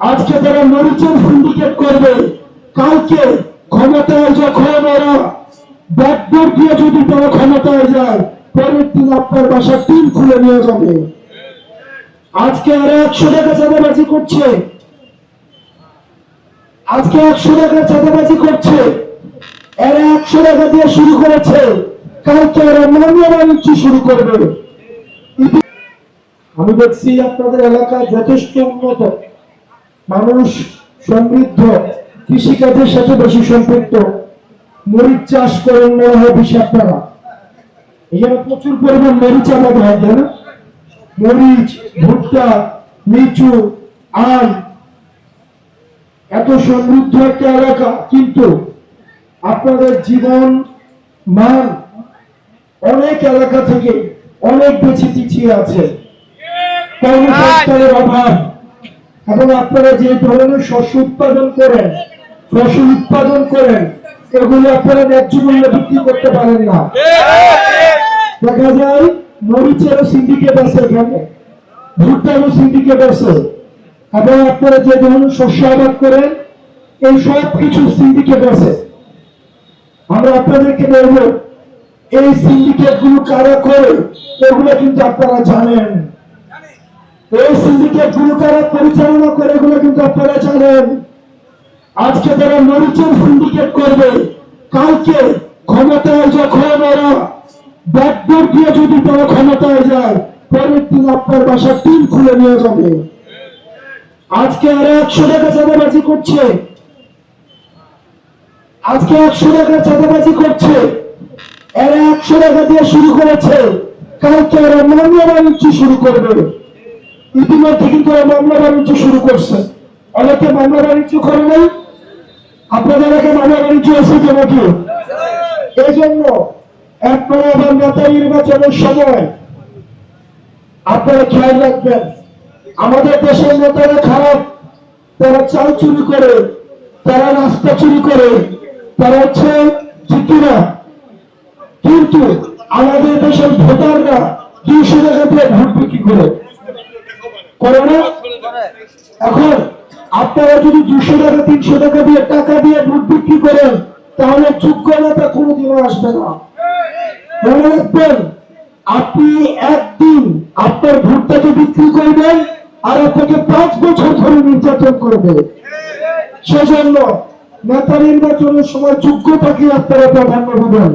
আজকে তারা মরিচের সিন্ডিকেট করবে, কালকে ক্ষমতায় যখন ওরা ব্যাকডোর দিয়ে যদি তারা ক্ষমতায় যায়, পরের দিন আপনার বাসার টিম খুলে নিয়ে যাবে। আজকে আর একশো টাকা চাঁদাবাজি করছে। আজকে একশো টাকা চাঁদাবাজি করছে। এরা একশো টাকা দিয়ে শুরু করেছে। কালকে এরা মামলা বাণিজ্য শুরু করবে। আমি দেখছি আপনাদের এলাকা যথেষ্ট উন্নত। মানুষ সমৃদ্ধ, কৃষিকাজের সাথে বেশি সম্পৃক্ত। মরিচ চাষ করেন মনে হয় বেশি আপনারা। এখানে প্রচুর পরিমাণ মরিচ আবাদ হয় তাই না? মরিচ, ভুট্টা, লিচু, আম। এত সমৃদ্ধ একটা এলাকা, কিন্তু আপনাদের জীবন মান অনেক এলাকা থেকে অনেক বেশি পিছিয়ে আছে। কর্মসংস্থানের অভাব। এবং আপনারা যে ধরনের শস্য উৎপাদন করেন ফসল উৎপাদন করেন, এগুলো আপনারা ন্যায্য মূল্যে বিক্রি করতে পারেন না। দেখা যায় মরিচেরও সিন্ডিকেট আছে এখানে ভুট্টারও সিন্ডিকেট আছে। এবং আপনারা যে ধরনের শস্য আবাদ করেন, এই সব কিছু সিন্ডিকেট আছে। আমরা আপনাদেরকে বলব, এই সিন্ডিকেটগুলো কারা করে, এগুলো কিন্তু আপনারা জানেন। এই সিন্ডিকেটগুলো পরিচালনা করে এগুলো কিন্তু আপনারা জানেন। আজকে তারা মরিচের সিন্ডিকেট করবে, কালকে ক্ষমতায় যখন ওরা ব্যাকডোর দিয়ে যদি তারা ক্ষমতায় যায়, পরের দিন আপনার বাসার টিম খুলে নিয়ে যাবে। আজকে আর একশো টাকা চাঁদাবাজি করছে। আজকে একশো টাকা চাঁদাবাজি করছে। এরা একশো টাকা দিয়ে শুরু করেছে। কালকে এরা মামলা বাণিজ্য শুরু করবে। ইতিমধ্যে কিন্তু এরা মামলা বাণিজ্য শুরু করছে। অনেকে মামলা বাণিজ্য করে নাই। আপনাদের এলাকায় মামলা বাণিজ্য আছে তো নাকি? এই জন্য আপনারা আবার নেতা নির্বাচনের সময় আপনারা খেয়াল রাখবেন, আমাদের দেশের নেতারা খারাপ। তারা চাল চুরি করে, তারা রাস্তা চুরি করে, তারা হচ্ছে জিতিরা কিন্তু আমাদের দেশের ভোটাররা দুইশো টাকা দিয়ে ভোট বিক্রি করে। করে না এখন আপনারা যদি দুশো টাকা, তিনশো টাকা দিয়ে টাকা দিয়ে ভোট বিক্রি করেন, তাহলে যোগ্য নেতা কোনোদিনও আসবে না। মনে রাখবেন, আপনি একদিন আপনার ভোটটাকে বিক্রি করবেন, আর আপনাকে পাঁচ বছর ধরে নির্যাতন করবে। সেজন্য নেতা নির্বাচনের সময় যোগ্যতাকে আপনারা প্রাধান্য দেবেন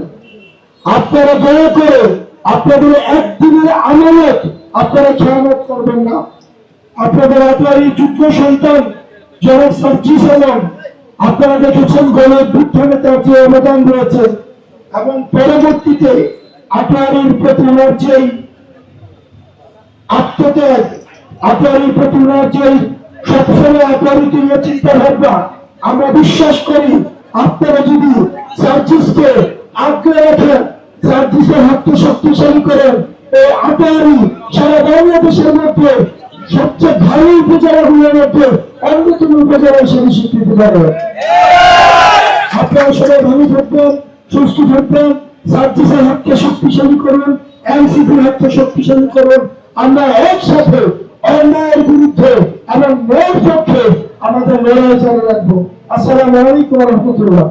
আপনারা দয়া করে আপনাদের একদিনের আমানত আপনারা খেয়ানত করবেন না। আপনাদের আপনার এই যুদ্ধ সন্তান যারা সবজি সালাম আপনারা দেখেছেন গণ অভ্যুত্থানে তার যে অবদান রয়েছে এবং পরবর্তীতে আপনার এই প্রতিমার যেই আত্মত্যাগ, আপনার এই প্রতিমার যেই সবসময় আপনার নিয়ে চিন্তা ভাবনা আমরা বিশ্বাস করি আপনারা যদি সার্জিসকে আগ্রহে রাখেন, সার্জিসের হাতকে শক্তিশালী করেন এই আটারি সারা বাংলাদেশের মধ্যে সবচেয়ে ভালো উপজেলাগুলোর মধ্যে অন্যতম উপজেলা হিসেবে স্বীকৃতি পাবে আপনারা সবাই ভালো থাকবেন, সুস্থ থাকবেন, সার্জিসের হাতকে শক্তিশালী করুন এনসিপির হাতকে শক্তিশালী করুন। আমরা একসাথে অন্যায়ের বিরুদ্ধে এবং ন্যায়ের পক্ষে আমাদের লড়াই চালিয়ে রাখব। আসসালামু আলাইকুম রহমতুল্লাহ।